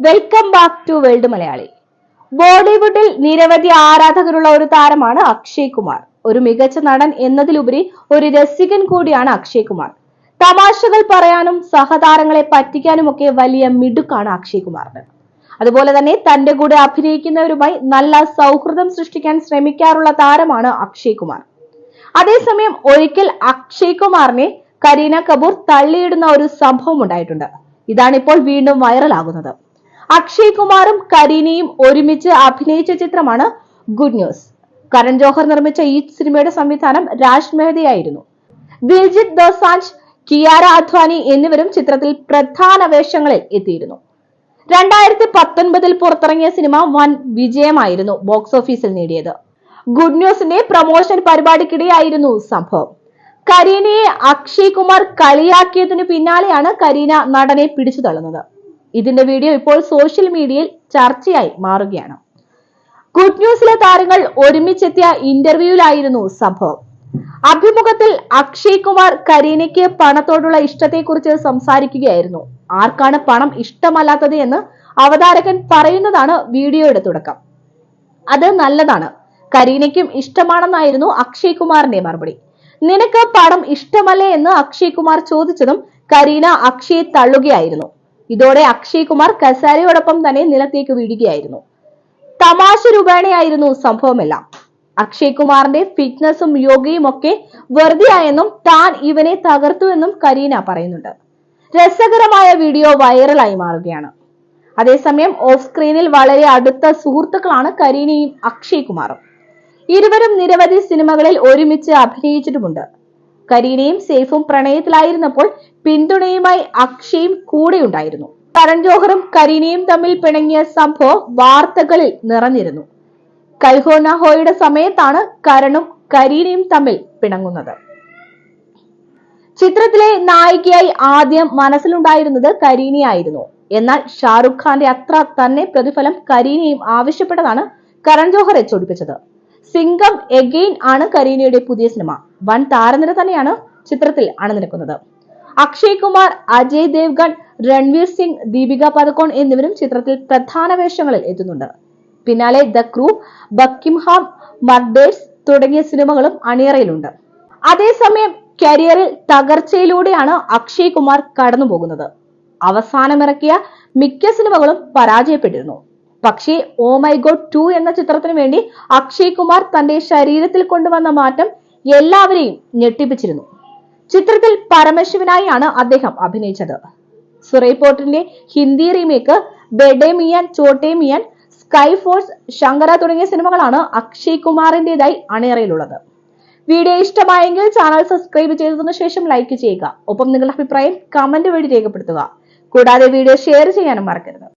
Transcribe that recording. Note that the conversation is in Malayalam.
Welcome back to world Malayali ബോളിവുഡിൽ നിരവധി ആരാധകരുള്ള ഒരു താരമാണ് അക്ഷയ് കുമാർ. ഒരു മികച്ച നടൻ എന്നതിലുപരി ഒരു രസികൻ കൂടിയാണ് അക്ഷയ് കുമാർ. തമാശകൾ പറയാനും സഹതാരങ്ങളെ പറ്റിക്കാനുമൊക്കെ വലിയ മിടുക്കാണ് അക്ഷയ് കുമാറിന്. അതുപോലെ തന്നെ തന്റെ കൂടെ അഭിനയിക്കുന്നവരുമായി നല്ല സൗഹൃദം സൃഷ്ടിക്കാൻ ശ്രമിക്കാറുള്ള താരമാണ് അക്ഷയ് കുമാർ. അതേസമയം ഒരിക്കൽ അക്ഷയ് കുമാറിനെ കരീന കപൂർ തള്ളിയിടുന്ന ഒരു സംഭവം ഉണ്ടായിട്ടുണ്ട്. ഇതാണിപ്പോൾ വീണ്ടും വൈറലാകുന്നത്. അക്ഷയ് കുമാറും കരീനയും ഒരുമിച്ച് അഭിനയിച്ച ചിത്രമാണ് ഗുഡ് ന്യൂസ്. കരൺ ജോഹർ നിർമ്മിച്ച ഈ സിനിമയുടെ സംവിധാനം രാജ് മെഹദിയായിരുന്നു. ദിൽജിത് ദോസാഞ്ച് കിയാര അധ്വാനി എന്നിവരും ചിത്രത്തിൽ പ്രധാന വേഷങ്ങളിൽ എത്തിയിരുന്നു. രണ്ടായിരത്തി പത്തൊൻപതിൽ പുറത്തിറങ്ങിയ സിനിമ വൻ വിജയമായിരുന്നു ബോക്സ് ഓഫീസിൽ നേടിയത്. ഗുഡ് ന്യൂസിന്റെ പ്രൊമോഷൻ പരിപാടിക്കിടെയായിരുന്നു സംഭവം. കരീനയെ അക്ഷയ് കുമാർ കളിയാക്കിയതിനു പിന്നാലെയാണ് കരീന നടനെ പിടിച്ചു തള്ളുന്നത്. ഇതിന്റെ വീഡിയോ ഇപ്പോൾ സോഷ്യൽ മീഡിയയിൽ ചർച്ചയായി മാറുകയാണ്. ഗുഡ് ന്യൂസിലെ താരങ്ങൾ ഒരുമിച്ചെത്തിയ ഇന്റർവ്യൂവിലായിരുന്നു സംഭവം. അഭിമുഖത്തിൽ അക്ഷയ് കുമാർ കരീനയ്ക്ക് പണത്തോടുള്ള ഇഷ്ടത്തെക്കുറിച്ച് സംസാരിക്കുകയായിരുന്നു. ആർക്കാണ് പണം ഇഷ്ടമല്ലാത്തത് എന്ന് അവതാരകൻ പറയുന്നതാണ് വീഡിയോയുടെ തുടക്കം. അത് നല്ലതാണ്. കരീനയ്ക്കും ഇഷ്ടമാണെന്നായിരുന്നു അക്ഷയ് കുമാറിന്റെ മറുപടി. നിനക്ക് പണം ഇഷ്ടമല്ലേ എന്ന് അക്ഷയ് കുമാർ ചോദിച്ചതും കരീന അക്ഷയെ തള്ളുകയായിരുന്നു. ഇതോടെ അക്ഷയ് കുമാർ കസാരയോടൊപ്പം തന്നെ നിലത്തേക്ക് വീഴുകയായിരുന്നു. തമാശ രൂപേണയായിരുന്നു സംഭവമെല്ലാം. അക്ഷയ് കുമാറിന്റെ ഫിറ്റ്നസും യോഗയും ഒക്കെ വെറുതെയായെന്നും താൻ ഇവനെ തകർത്തുവെന്നും കരീന പറയുന്നുണ്ട്. രസകരമായ വീഡിയോ വൈറലായി മാറുകയാണ്. അതേസമയം ഓഫ് സ്ക്രീനിൽ വളരെ അടുത്ത സുഹൃത്തുക്കളാണ് കരീനയും അക്ഷയ് കുമാറും ഇരുവരും നിരവധി സിനിമകളിൽ ഒരുമിച്ച് അഭിനയിച്ചിട്ടുമുണ്ട്. കരീനയും സെയ്ഫും പ്രണയത്തിലായിരുന്നപ്പോൾ പിന്തുണയുമായി അക്ഷയും കൂടെയുണ്ടായിരുന്നു കരൺ ജോഹറും കരീനയും തമ്മിൽ പിണങ്ങിയ സംഭവം വാർത്തകളിൽ നിറഞ്ഞിരുന്നു. കൽഹോന ഹോയുടെ സമയത്താണ് കരണും കരീനയും തമ്മിൽ പിണങ്ങുന്നത്. ചിത്രത്തിലെ നായികയായി ആദ്യം മനസ്സിലുണ്ടായിരുന്നത് കരീനയായിരുന്നു. എന്നാൽ ഷാറുഖ് ഖാന്റെ അത്ര തന്നെ പ്രതിഫലം കരീനയും ആവശ്യപ്പെട്ടതാണ് കരൺ ജോഹറെ ചൊടിപ്പിച്ചത് സിംഗം എഗെയിൻ ആണ് കരീനയുടെ പുതിയ സിനിമ. വൻ താരനിര തന്നെയാണ് ചിത്രത്തിൽ അണിനിരക്കുന്നത്. അക്ഷയ് കുമാർ അജയ് ദേവ്ഗൺ രൺവീർ സിംഗ് ദീപിക പദക്കോൺ എന്നിവരും ചിത്രത്തിൽ പ്രധാന വേഷങ്ങളിൽ എത്തുന്നുണ്ട്. പിന്നാലെ ദ ക്രൂ ബക്കിംഹാം മർഡേഴ്സ് തുടങ്ങിയ സിനിമകളും അണിയറയിലുണ്ട്. അതേസമയം കരിയറിൽ തകർച്ചയിലൂടെയാണ് അക്ഷയ് കുമാർ കടന്നുപോകുന്നത്. അവസാനമിറക്കിയ മിക്ക സിനിമകളും പരാജയപ്പെട്ടിരുന്നു. പക്ഷേ ഓ മൈ ഗോഡ് ടു എന്ന ചിത്രത്തിന് വേണ്ടി അക്ഷയ് കുമാർ തന്റെ ശരീരത്തിൽ കൊണ്ടുവന്ന മാറ്റം എല്ലാവരെയും ഞെട്ടിപ്പിച്ചിരുന്നു. ചിത്രത്തിൽ പരമശിവനായാണ് അദ്ദേഹം അഭിനയിച്ചത്. സുറൈപോർട്ടിന്റെ Hindi remake Bade Miyan Chote Miyan sky force Shankara തുടങ്ങിയ സിനിമകളാണ് അക്ഷയ് കുമാറിന്റേതായി അണിയറയിലുള്ളത്. വീഡിയോ ഇഷ്ടമായെങ്കിൽ ചാനൽ സബ്സ്ക്രൈബ് ചെയ്തതിനു ശേഷം ലൈക്ക് ചെയ്യുക. ഒപ്പം നിങ്ങളുടെ അഭിപ്രായം കമന്റ് വഴി രേഖപ്പെടുത്തുക. കൂടാതെ വീഡിയോ ഷെയർ ചെയ്യാനും മറക്കരുത്.